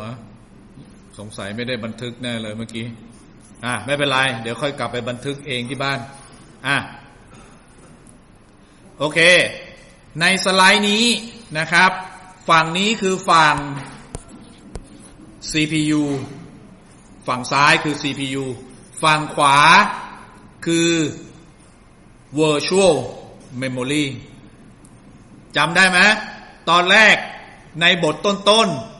วะสงสัยไม่ได้บันทึกแน่เลยเมื่อกี้อะไม่เป็นไร เดี๋ยวค่อยกลับไปบันทึกเองที่บ้านอะโอเค ในสไลด์นี้นะครับ ฝั่งนี้คือฝั่ง CPU ฝั่งซ้ายคือ CPU ฝั่งขวาคือ Virtual Memory จำได้ไหมตอนแรกในบทต้นๆ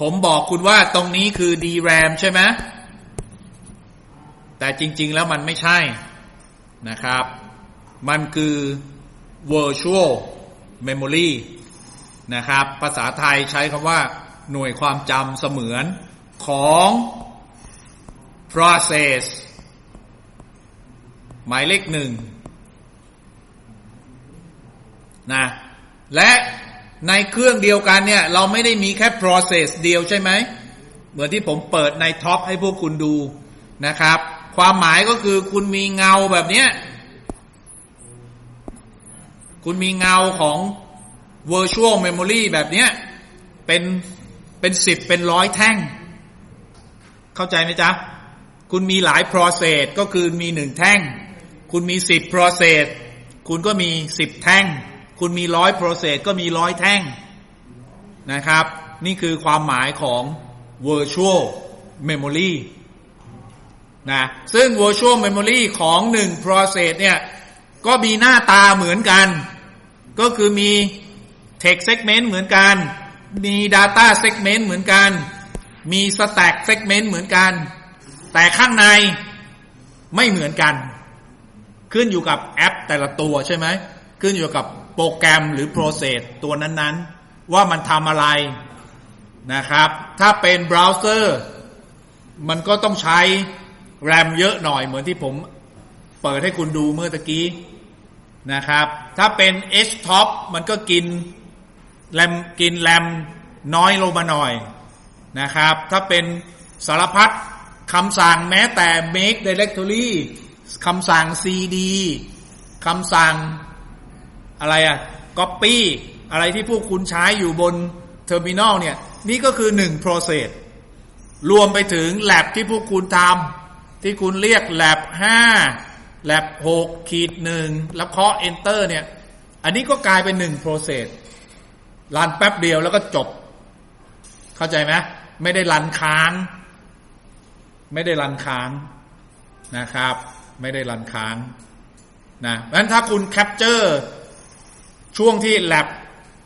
ผมบอกคุณว่าตรงนี้คือ DRAM ใช่ไหมแต่จริง ๆ แล้วมันไม่ใช่นะครับ มันคือ Virtual Memory นะครับ ภาษาไทยใช้คำว่า หน่วยความจำเสมือนของ process หมายเลขหนึ่งนะและ ในเครื่องเดียวกันเนี่ย เราไม่ได้มีแค่ process เดียวใช่ไหม เหมือนที่ผมเปิดในท็อปให้พวกคุณดูนะครับ ความหมายก็คือคุณมีเงาแบบเนี้ย คุณมีเงาของ virtual memory แบบเนี้ย เป็นเป็นสิบเป็นร้อยแท่ง เข้าใจไหมจ๊ะ คุณมีหลาย process ก็คือมีหนึ่งแท่ง คุณมีสิบ process คุณก็มีสิบแท่ง คุณมีร้อย process ก็มีร้อยแท่งนะครับ นี่คือความหมายของ virtual memory นะซึ่ง virtual memory ของหนึ่ง process เนี่ย ก็มีหน้าตาเหมือนกัน ก็คือมี text segment เหมือนกัน มี data segment เหมือนกัน มี stack segment เหมือนกัน แต่ข้างในไม่เหมือนกัน ขึ้นอยู่กับแอปแต่ละตัวใช่ไหม ขึ้นอยู่กับ รแกรมหรือ process ตัวนั้นๆ ว่ามันทำอะไรนะครับ ถ้าเป็นเบราว์เซอร์มันก็ต้องใช้แรมเยอะหน่อยเหมือนที่ผมเปิดให้คุณดูเมื่อตะกี้นะครับ ถ้าเป็น H top มันก็กินแรมกินแรมน้อยลงมาหน่อยนะครับ ถ้าเป็นสารพัดคำสั่งแม้แต่ make directory คำสั่ง cd คำสั่ง อะไรอะ copy อะไรที่พวกคุณใช้อยู่บนเทอร์มินอลเนี่ย นี่ก็คือหนึ่ง process รวมไปถึง lab ที่พวกคุณทำที่คุณเรียก lab 5 lab 6ขีดหนึ่งแล้วเคาะ enter เนี่ย อันนี้ก็กลายเป็นหนึ่ง process รันแป๊บเดียวแล้วก็จบ เข้าใจไหมไม่ได้รันค้าง ไม่ได้รันค้างนะครับ ไม่ได้รันค้างนะเพราะฉะนั้นถ้าคุณแคปเจอร์ ช่วงที่ lab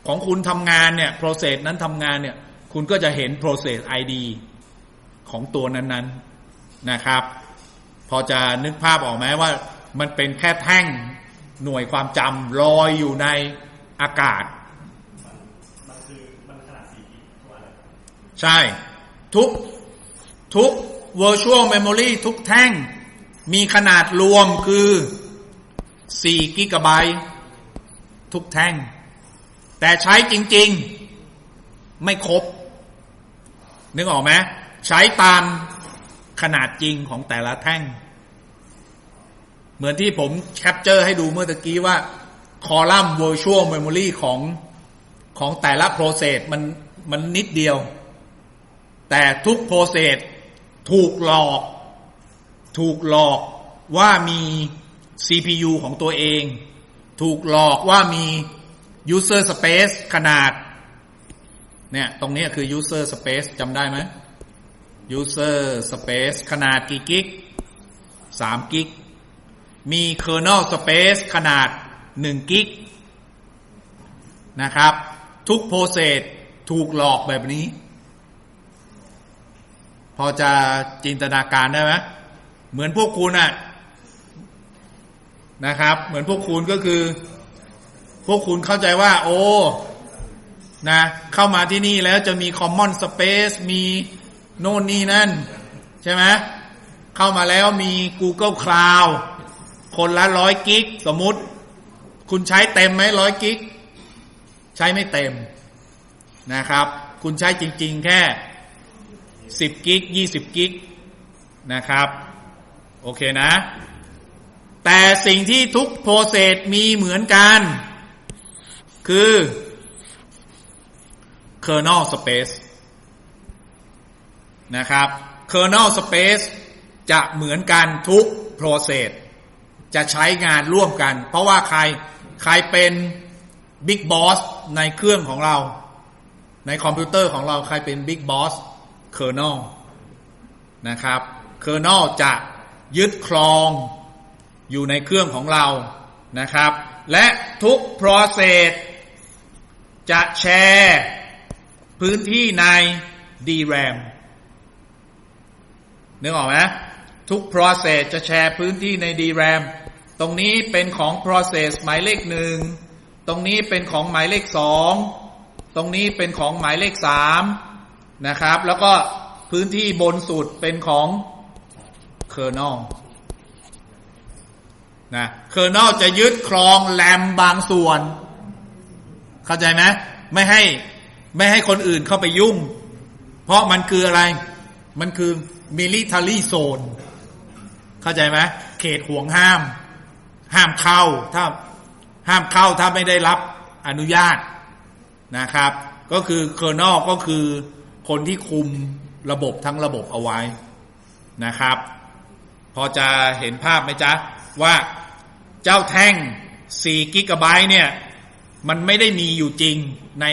ของคุณทำงานเนี่ย process นั้นทำงานเนี่ยคุณก็จะเห็น process ID ของตัวนั้นๆนะครับ พอจะนึกภาพออกไหมว่ามันเป็นแค่แท่งหน่วยความจำลอยอยู่ในอากาศ ใช่ ทุกทุก virtual memory ทุกแท่ง มีขนาดรวมคือ 4 กิกะไบต์ ทุกแท่ง แต่ใช้จริง ๆ ไม่ครบ นึกออกไหมใช้ตามขนาดจริงของแต่ละแท่ง เหมือนที่ผมแคปเจอร์ให้ดูเมื่อตะกี้ว่าคอลัมน์ virtual memory ของของแต่ละ process มันมันนิดเดียว แต่ทุก process ถูกหลอก ถูกหลอกว่ามี CPU ของตัวเอง ถูกหลอกว่ามี user space ขนาด เนี่ย ตรงนี้คือ user space จำได้ไหม user space ขนาดกี่กิก3กิก มี kernel space ขนาด1กิกนะครับ ทุก process ถูกหลอกแบบนี้ พอจะจินตนาการได้ไหมเหมือนพวกคุณอะ นะครับ เหมือนพวกคุณก็คือ พวกคุณเข้าใจว่า โอ้นะเข้ามาที่นี่แล้วจะมี common space มีโน่นนี่นั่น ใช่ไหมเข้ามาแล้วมี Google Cloud คนละร้อยกิกสมมุติ คุณใช้เต็มไหมร้อยกิกใช้ไม่เต็มนะครับ คุณใช้จริง ๆ แค่สิบกิกยี่สิบกิกนะครับ โอเคนะ แต่สิ่งที่ทุกโปรเซสมีเหมือนกัน คือ kernel space นะครับ kernel space จะเหมือนกันทุก process จะใช้งานร่วมกัน เพราะว่าใครใครเป็น big boss ในเครื่องของเรา ในคอมพิวเตอร์ของเราใครเป็น big boss kernel นะครับ kernel จะยึดครอง อยู่ในเครื่องของเรานะครับ และทุก process จะแชร์พื้นที่ใน DRAM นึกออกไหมทุก process จะแชร์พื้นที่ใน DRAM ตรงนี้เป็นของ process หมายเลขหนึ่ง ตรงนี้เป็นของหมายเลขสอง ตรงนี้เป็นของหมายเลขสามนะครับ แล้วก็พื้นที่บนสุดเป็นของ kernel นะ kernel จะยึดครองแรมบางส่วน เข้าใจไหมไม่ให้ไม่ให้คนอื่นเข้าไปยุ่ง เพราะมันคืออะไร มันคือ military zone เข้าใจไหมเขตห่วงห้าม ห้ามเข้าถ้าห้ามเข้าถ้าไม่ได้รับอนุญาตนะครับ ก็คือ kernel ก็คือคนที่คุมระบบทั้งระบบเอาไว้นะครับ พอจะเห็นภาพไหมจ๊ะ ว่า เจ้าแท่ง4กิกะไบต์เนี่ย มันไม่ได้มีอยู่จริงใน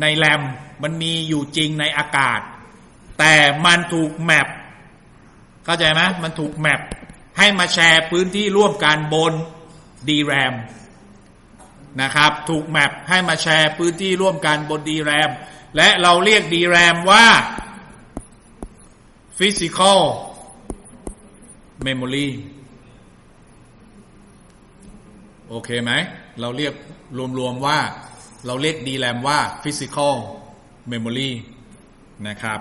ในแรม มันมีอยู่จริงในอากาศ แต่มันถูกแมปเข้าใจไหมมันถูกแมปให้มาแชร์พื้นที่ร่วมกันบน DRAM นะครับ ถูกแมปให้มาแชร์พื้นที่ร่วมกันบน DRAM และเราเรียก DRAM ว่า Physical Memory โอเคไหม เราเรียกรวมๆว่า เราเรียกดีแรมว่า Physical Memory นะครับ